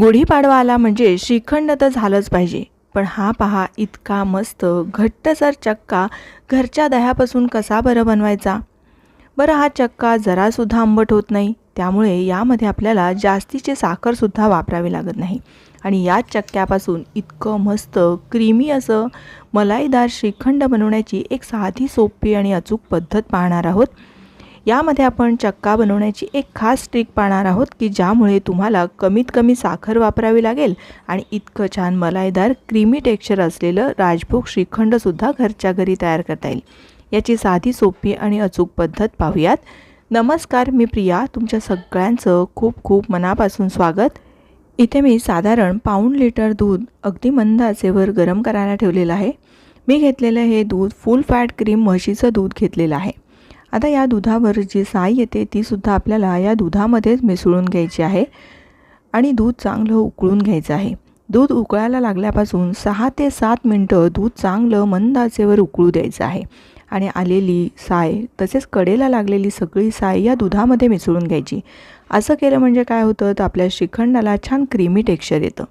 गुढीपाडवा आला म्हणजे श्रीखंड तर झालंच पाहिजे. पण हा पहा इतका मस्त घट्टसर चक्का घरच्या दह्यापासून कसा बरं बनवायचा? बरं हा चक्का जरासुद्धा आंबट होत नाही त्यामुळे यामध्ये आपल्याला जास्तीची साखरसुद्धा वापरावी लागत नाही. आणि या चक्क्यापासून इतकं मस्त क्रीमी असं मलाईदार श्रीखंड बनवण्याची एक साधी सोपी आणि अचूक पद्धत पाहणार आहोत. यामध्ये आपण चक्का बनवण्याची एक खास ट्रिक पाहणार आहोत की ज्यामुळे तुम्हाला कमीत कमी साखर वापरावी लागेल आणि इतकं छान मलाईदार क्रीमी टेक्स्चर असलेलं राजभोग श्रीखंडसुद्धा घरच्या घरी तयार करता येईल. याची साधी सोपी आणि अचूक पद्धत पाहूयात. नमस्कार मी प्रिया. तुमच्या सगळ्यांचं खूप खूप मनापासून स्वागत. इथे मी साधारण पाऊण लिटर दूध अगदी मंद आचेवर गरम करायला ठेवलेलं आहे. मी घेतलेलं हे दूध फुल फॅट क्रीम म्हशीचं दूध घेतलेलं आहे. आता या दुधावर जी साय येते तीसुद्धा आपल्याला या दुधामध्येच मिसळून घ्यायची आहे आणि दूध चांगलं उकळून घ्यायचं आहे. दूध उकळायला लागल्यापासून सहा ते सात मिनटं दूध चांगलं मंद आचेवर उकळू द्यायचं आहे. आणि आलेली साय तसेच कडेला लागलेली सगळी साय या दुधामध्ये मिसळून घ्यायची. असं केलं म्हणजे काय होतं? तर आपल्या श्रीखंडाला छान क्रीमी टेक्स्चर येतं.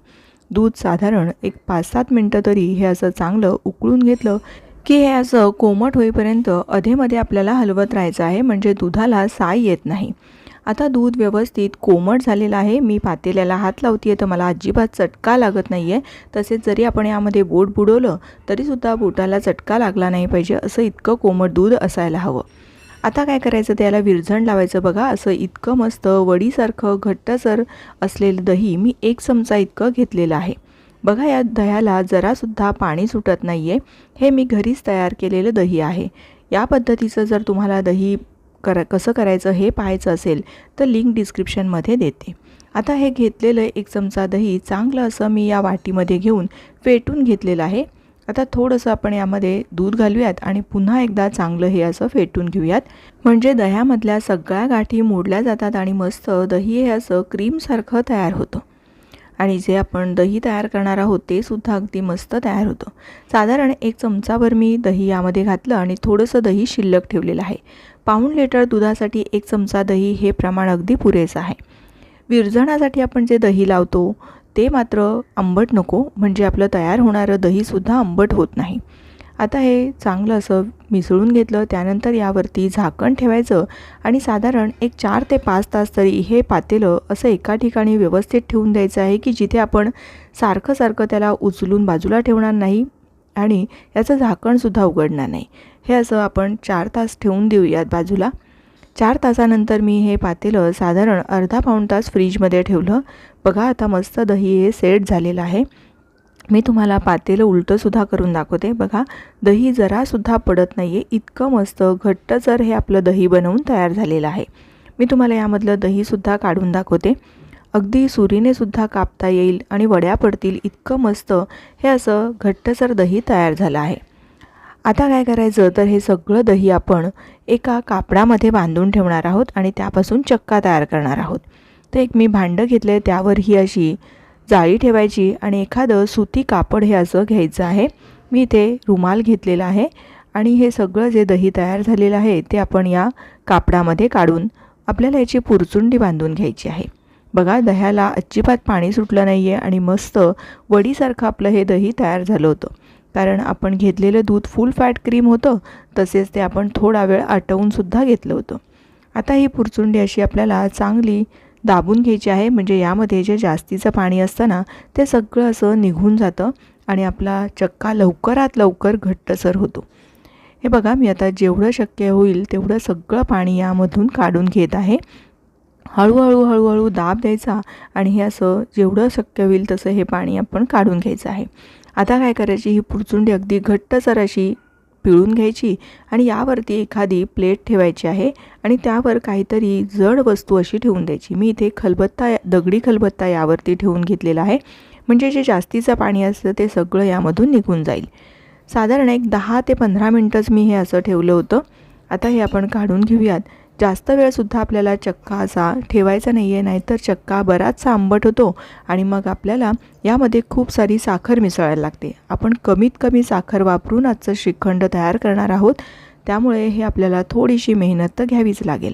दूध साधारण एक पाच सात मिनटं तरी हे असं चांगलं उकळून घेतलं की हे असं कोमट होईपर्यंत अधेमध्ये आपल्याला हलवत राहायचं आहे म्हणजे दुधाला साय येत नाही. आता दूध व्यवस्थित कोमट झालेलं आहे. मी पातेल्याला हात लावते आहे तर मला अजिबात चटका लागत नाही आहे तसेच जरी आपण यामध्ये बोट बुडवलं तरीसुद्धा बोटाला चटका लागला नाही पाहिजे असं इतकं कोमट दूध असायला हवं. आता काय करायचं? त्याला विरझण लावायचं बघा. असं इतकं मस्त वडीसारखं घट्टसर असलेलं दही मी एक चमचा इतकं घेतलेलं आहे. बघा या दह्याला जरासुद्धा पाणी सुटत नाही आहे हे मी घरीच तयार केलेलं दही आहे. या पद्धतीचं जर तुम्हाला दही करा कसं करायचं हे पाहायचं असेल तर लिंक डिस्क्रिप्शनमध्ये देते. आता हे घेतलेलं एक चमचा दही चांगलं असं मी या वाटीमध्ये घेऊन फेटून घेतलेलं आहे. आता थोडंसं आपण यामध्ये दूध घालूयात आणि पुन्हा एकदा चांगलं हे असं फेटून घेऊयात. म्हणजे दह्यामधल्या सगळ्या गाठी मोडल्या जातात आणि मस्त दही हे असं क्रीमसारखं तयार होतं. आणि जे आपण दही तयार करणार आहोत ते सुद्धा अगदी मस्त तयार होतं. साधारण एक चमचाभर मी दही यामध्ये घातलं आणि थोडंसं दही शिल्लक ठेवलेलं आहे. पाऊण लिटर दुधासाठी एक चमचा दही हे प्रमाण अगदी पुरेसं आहे. विरझणासाठी आपण जे दही लावतो ते मात्र आंबट नको म्हणजे आपलं तयार होणारं दहीसुद्धा आंबट होत नाही. आता हे चांगलं असं मिसळून घेतलं त्यानंतर यावरती झाकण ठेवायचं आणि साधारण एक चार ते पाच तास तरी हे पातेलं असं एका ठिकाणी व्यवस्थित ठेवून द्यायचं आहे की जिथे आपण सारखं सारखं त्याला उचलून बाजूला ठेवणार नाही आणि याचं झाकणसुद्धा उघडणार नाही. हे असं आपण चार तास ठेवून देऊयात बाजूला. चार तासानंतर मी हे पातेलं साधारण अर्धा पाऊण तास फ्रीजमध्ये ठेवलं. बघा आता मस्त दही हे सेट झालेलं आहे. मी तुम्हाला पातेलं उलटंसुद्धा करून दाखवते. बघा दही जरासुद्धा पडत नाही आहे इतकं मस्त घट्ट जर हे आपलं दही बनवून तयार झालेलं आहे. मी तुम्हाला यामधलं दहीसुद्धा काढून दाखवते. अगदी सुरीनेसुद्धा कापता येईल आणि वड्या पडतील. इतकं मस्त हे असं घट्टसर दही तयार झालं आहे. आता काय करायचं? तर हे सगळं दही आपण एका कापडामध्ये बांधून ठेवणार आहोत आणि त्यापासून चक्का तयार करणार आहोत. तर एक मी भांडं घेतलं आहे त्यावर ही अशी जाळी ठेवायची आणि एखादं सुती कापड हे असं घ्यायचं आहे. मी इथे रुमाल घेतलेला आहे आणि हे सगळं जे दही तयार झालेलं आहे ते आपण या कापडामध्ये काढून आपल्याला याची पुरचुंडी बांधून घ्यायची आहे. बघा दह्याला अजिबात पाणी सुटलं नाही आहे आणि मस्त वडीसारखं आपलं हे दही तयार झालं होतं. कारण आपण घेतलेलं दूध फुल फॅट क्रीम होतं तसेच ते आपण थोडा वेळ आटवूनसुद्धा घेतलं होतं. आता ही पुरचुंडी अशी आपल्याला चांगली दाबून घ्यायची आहे. म्हणजे यामध्ये जे जास्तीचं पाणी असतं ना ते सगळं असं निघून जातं आणि आपला चक्का लवकरात लवकर घट्टसर होतो. हे बघा मी आता जेवढं शक्य होईल तेवढं सगळं पाणी यामधून काढून घेत आहे. हळूहळू हळूहळू दाब द्यायचा आणि हे असं जेवढं शक्य होईल तसं हे पाणी आपण काढून घ्यायचं आहे. आता काय करायची? ही पुरचुंडी अगदी घट्टसर अशी पिळून घ्यायची आणि यावरती एखादी प्लेट ठेवायची आहे आणि त्यावर काहीतरी जड वस्तू अशी ठेवून द्यायची. मी इथे खलबत्ता दगडी खलबत्ता यावरती ठेवून घेतलेला आहे. म्हणजे जे जास्तीचं पाणी असतं ते सगळं यामधून निघून जाईल. साधारण एक दहा ते पंधरा मिनटंच मी हे असं ठेवलं होतं. आता हे आपण काढून घेऊयात. जास्त वेळसुद्धा आपल्याला चक्का असा ठेवायचा नाही आहे नाहीतर चक्का बराचसा आंबट होतो आणि मग आपल्याला यामध्ये खूप सारी साखर मिसळायला लागते. आपण कमीत कमी साखर वापरून आजचं श्रीखंड तयार करणार आहोत. त्यामुळे हे आपल्याला थोडीशी मेहनत तर घ्यावीच लागेल.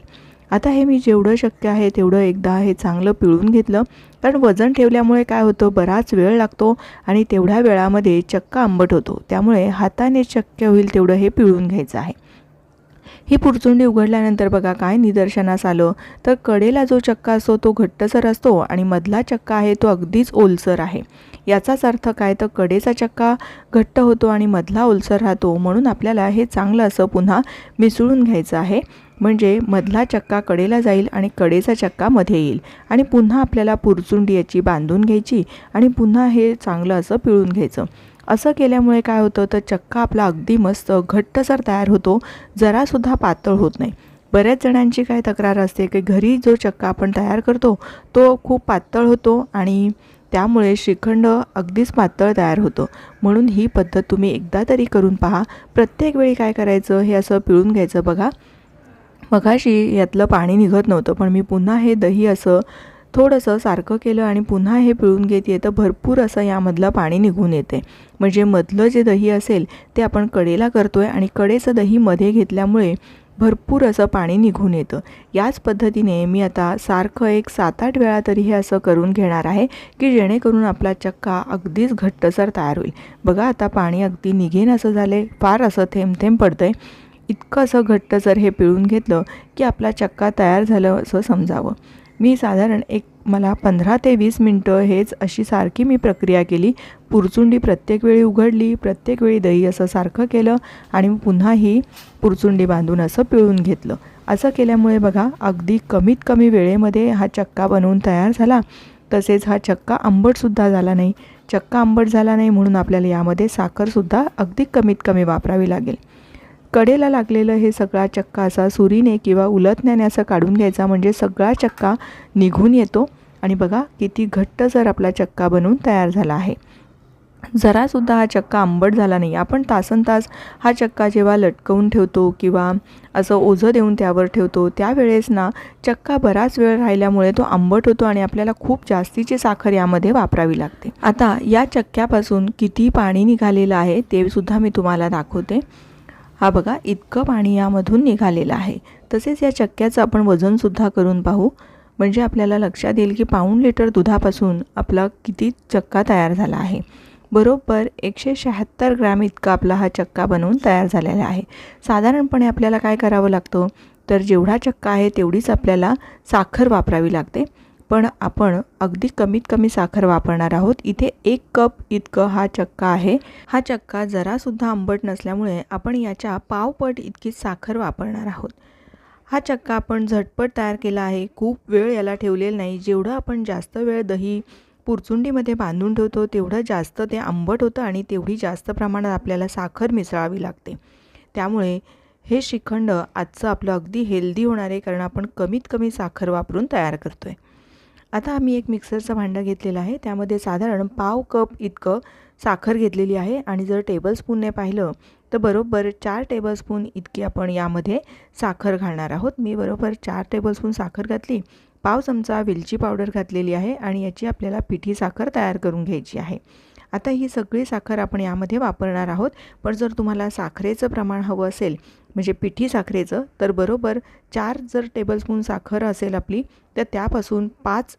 आता हे मी जेवढं शक्य आहे तेवढं एकदा हे चांगलं पिळून घेतलं. कारण वजन ठेवल्यामुळे काय होतं बराच वेळ लागतो आणि तेवढ्या वेळामध्ये चक्का आंबट होतो. त्यामुळे हाताने शक्य होईल तेवढं हे पिळून घ्यायचं आहे. ही पुरचुंडी उघडल्यानंतर बघा काय निदर्शनास आलं. तर कडेला जो चक्का असतो तो घट्टसर असतो आणि मधला चक्का आहे तो अगदीच ओलसर आहे. याचाच अर्थ काय? तर कडेचा चक्का घट्ट होतो आणि मधला ओलसर राहतो. म्हणून आपल्याला हे चांगलं असं पुन्हा मिसळून घ्यायचं आहे. म्हणजे मधला चक्का कडेला जाईल आणि कडेचा चक्का मध्ये येईल. आणि पुन्हा आपल्याला पुरचुंडी याची बांधून घ्यायची आणि पुन्हा हे चांगलं असं पिळून घ्यायचं. असं केल्यामुळे काय होतं? तर चक्का आपला अगदी मस्त घट्टसर तयार होतो. जरासुद्धा पातळ होत नाही. बऱ्याच जणांची काय तक्रार असते की घरी जो चक्का आपण तयार करतो तो खूप पातळ होतो आणि त्यामुळे श्रीखंड अगदीच पातळ तयार होतं. म्हणून ही पद्धत तुम्ही एकदा तरी करून पहा. प्रत्येक वेळी काय करायचं हे असं पिळून घ्यायचं बघा. मगाशी यातलं पाणी निघत नव्हतं पण मी पुन्हा हे दही असं थोडंसं सारखं केलं आणि पुन्हा हे पिळून घेते तर भरपूर असं यामधलं पाणी निघून येते. म्हणजे मधलं जे दही असेल ते आपण कडेला करतो आहे आणि कडेचं दही मध्ये घेतल्यामुळे भरपूर असं पाणी निघून येतं. याच पद्धतीने मी आता सारखं एक सात आठ वेळा तरी हे असं करून घेणार आहे की जेणेकरून आपला चक्का अगदीच घट्टसर तयार होईल. बघा आता पाणी अगदी निघेन असं झालं फार असं थेंब थेंब पडतं आहे इतकं असं घट्टसर हे पिळून घेतलं की आपला चक्का तयार झालं असं समजावं. मी साधारण एक मला पंधरा ते वीस मिनटं हेच अशी सारखी मी प्रक्रिया केली. पुरचुंडी प्रत्येक वेळी उघडली प्रत्येक वेळी दही असं सारखं केलं आणि पुन्हा ही पुरचुंडी बांधून असं पिळून घेतलं. असं केल्यामुळे बघा अगदी कमीत कमी वेळेमध्ये हा चक्का बनवून तयार झाला. तसेच हा चक्का आंबटसुद्धा झाला नाही. चक्का आंबट झाला नाही म्हणून आपल्याला यामध्ये साखरसुद्धा अगदी कमीत कमी वापरावी लागेल. कडेला लागलेलं हे सगळा चक्का असा सुरीने किंवा उलटण्याने असं काढून घ्यायचा. म्हणजे सगळा चक्का निघून येतो. आणि बघा किती घट्ट जर आपला चक्का बनवून तयार झाला आहे. जरासुद्धा हा चक्का आंबट झाला नाही. आपण तासन तास हा चक्का जेव्हा लटकवून ठेवतो किंवा असं ओझं देऊन त्यावर ठेवतो त्यावेळेस ना चक्का बराच वेळ राहिल्यामुळे तो आंबट होतो आणि आपल्याला खूप जास्तीची साखर यामध्ये वापरावी लागते. आता या चक्क्यापासून किती पाणी निघालेलं आहे ते सुद्धा मी तुम्हाला दाखवते. हा बघा इतकं पाणी यामधून निघालेलं आहे. तसेच या चक्क्याचं आपण वजनसुद्धा करून पाहू. म्हणजे आपल्याला लक्षात येईल की पाऊण लिटर दुधापासून आपला किती चक्का तयार झाला आहे. बरोबर एकशे शहात्तर ग्रॅम इतका आपला हा चक्का बनवून तयार झालेला आहे. साधारणपणे आपल्याला काय करावं लागतं? तर जेवढा चक्का आहे तेवढीच आपल्याला साखर वापरावी लागते. पण आपण अगदी कमीत कमी साखर वापरणार आहोत. इथे एक कप इतकं हा चक्का आहे. हा चक्का जरासुद्धा आंबट नसल्यामुळे आपण याच्या पावपट इतकी साखर वापरणार आहोत. हा चक्का आपण झटपट तयार केला आहे. खूप वेळ याला ठेवलेला नाही. जेवढं आपण जास्त वेळ दही पुरचुंडीमध्ये बांधून ठेवतो तेवढं जास्त ते आंबट होतं आणि तेवढी जास्त प्रमाणात आपल्याला साखर मिसळावी लागते. त्यामुळे हे श्रीखंड आजचं आपलं अगदी हेल्दी होणार आहे. कारण आपण कमीत कमी साखर वापरून तयार करतो आहे आता आम्ही एक मिक्सरचं भांडं घेतलेलं आहे. त्यामध्ये साधारण पाव कप इतकं साखर घेतलेली आहे आणि जर टेबलस्पूनने पाहिलं तर बरोबर चार टेबलस्पून इतकी आपण यामध्ये साखर घालणार आहोत. मी बरोबर चार टेबलस्पून साखर घातली पाव चमचा वेलची पावडर घातलेली आहे आणि याची आपल्याला पिठी साखर तयार करून घ्यायची आहे. आता ही सगळी साखर आपण यामध्ये वापरणार आहोत. पण जर तुम्हाला साखरेचं प्रमाण हवं असेल म्हणजे पिठी साखरेचं तर बरोबर चार जर टेबलस्पून साखर असेल आपली तर त्यापासून पाच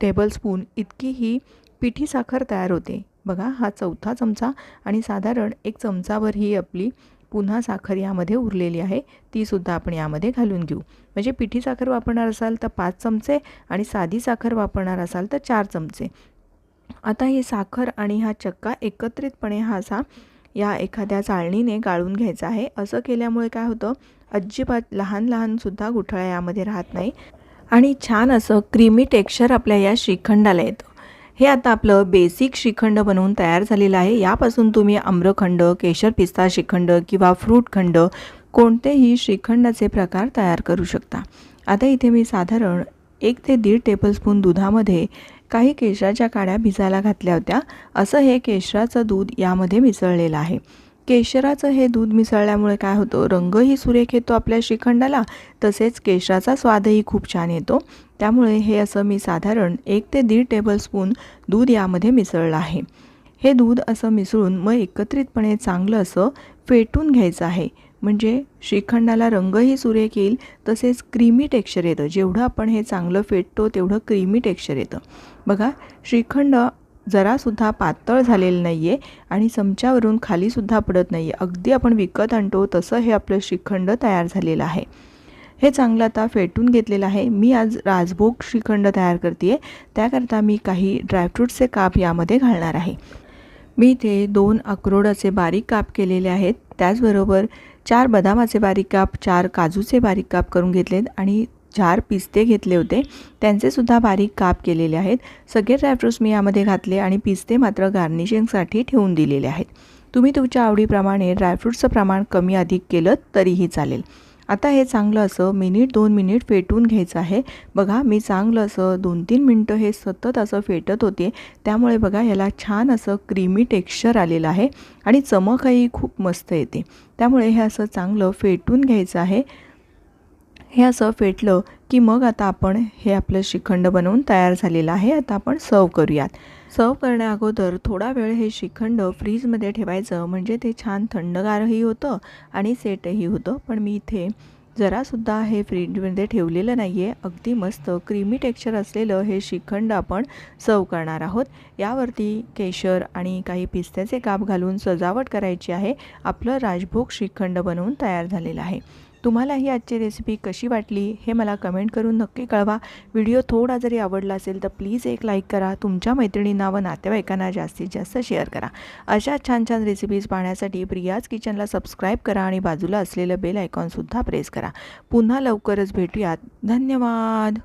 टेबलस्पून इतकी ही पिठी साखर तयार होते. बघा हा चौथा चमचा आणि साधारण एक चमचावर ही आपली पुन्हा साखर यामध्ये उरलेली आहे. तीसुद्धा आपण यामध्ये घालून घेऊ. म्हणजे पिठी साखर वापरणार असाल तर पाच चमचे आणि साधी साखर वापरणार असाल तर चार चमचे. आता ही साखर आणि हा चक्का एकत्रितपणे हा असा या एखाद्या चाळणीने गाळून घ्यायचा आहे. असं केल्यामुळे काय होतं? अजिबात लहान लहानसुद्धा गुठळ्या यामध्ये राहत नाही आणि छान असं क्रीमी टेक्स्चर आपल्या या श्रीखंडाला येतं. हे आता आपलं बेसिक श्रीखंड बनवून तयार झालेलं आहे. यापासून तुम्ही आम्रखंड केशर पिस्ता श्रीखंड किंवा फ्रूटखंड कोणतेही श्रीखंडाचे प्रकार तयार करू शकता. आता इथे मी साधारण एक ते दीड टेबलस्पून दुधामध्ये काही केशराच्या काड्या भिजायला घातल्या होत्या. असं हे केशराचं दूध यामध्ये मिसळलेलं आहे. केशराचं हे दूध मिसळल्यामुळे काय होतं? रंगही सुरेख येतो आपल्या श्रीखंडाला. तसेच केशराचा स्वादही खूप छान येतो. त्यामुळे हे असं मी साधारण एक ते दीड टेबलस्पून दूध यामध्ये मिसळलं आहे. हे दूध असं मिसळून मग एकत्रितपणे चांगलं असं फेटून घ्यायचं आहे. म्हणजे श्रीखंडाला रंगही सुरेख येईल तसेच क्रीमी टेक्स्चर येतं. जेवढं आपण हे चांगलं फेटतो तेवढं क्रीमी टेक्स्चर येतं. बघा श्रीखंड जरासुद्धा पातळ झालेलं नाही आहे आणि चमच्यावरून खालीसुद्धा पडत नाही आहे अगदी आपण विकत आणतो तसं हे आपलं श्रीखंड तयार झालेलं आहे. हे चांगलं आता फेटून घेतलेलं आहे. मी आज राजभोग श्रीखंड तयार करते आहे त्याकरता मी काही ड्रायफ्रूटचे काप यामध्ये घालणार आहे. मी इथे दोन अक्रोडाचे बारीक काप केलेले आहेत. त्याचबरोबर चार बदामाचे बारीक काप चार काजूचे बारीक काप करून घेतलेत आणि चार पिस्ते घेतले होते. त्यांचेसुद्धा बारीक काप केलेले आहेत. सगळे ड्रायफ्रूट्स मी यामध्ये घातले आणि पिस्ते मात्र गार्निशिंगसाठी ठेवून दिलेले आहेत. तुम्ही तुमच्या आवडीप्रमाणे ड्रायफ्रूटचं प्रमाण कमी अधिक केलं तरीही चालेल. आता हे चांगलं असं मिनिट दोन मिनिट फेटून घ्यायचं आहे. बघा मी चांगलं असं दोन तीन मिनटं हे सतत असं फेटत होते. त्यामुळे बघा याला छान असं क्रीमी टेक्स्चर आलेलं आहे आणि चमकही खूप मस्त येते. त्यामुळे हे असं चांगलं फेटून घ्यायचं आहे. हे असं फेटलं की मग आता आपण हे आपलं श्रीखंड बनवून तयार झालेलं आहे. आता आपण सर्व करूयात. सर्व करण्या अगोदर थोडा वेळ हे श्रीखंड फ्रीजमध्ये ठेवायचं. म्हणजे ते छान थंडगारही होतं आणि सेटही होतं. पण मी इथे जरासुद्धा हे फ्रीजमध्ये ठेवलेलं नाही आहे अगदी मस्त क्रीमी टेक्स्चर असलेलं हे श्रीखंड आपण सर्व करणार आहोत. यावरती केशर आणि काही पिस्त्याचे काप घालून सजावट करायची आहे. आपलं राजभोग श्रीखंड बनवून तयार झालेलं आहे. तुम्हाला ही आजची रेसिपी कशी वाटली हे मला कमेंट करून नक्की कळवा. व्हिडिओ थोडा जरी आवडला असेल तर प्लीज एक लाईक करा. तुमच्या मैत्रिणींना व नातेवाईकांना जास्तीत जास्त शेअर करा. अशा छान छान रेसिपीज पाहण्यासाठी प्रियाज किचनला सबस्क्राईब करा आणि बाजूला असलेलं बेल आयकॉनसुद्धा प्रेस करा. पुन्हा लवकरच भेटूयात. धन्यवाद!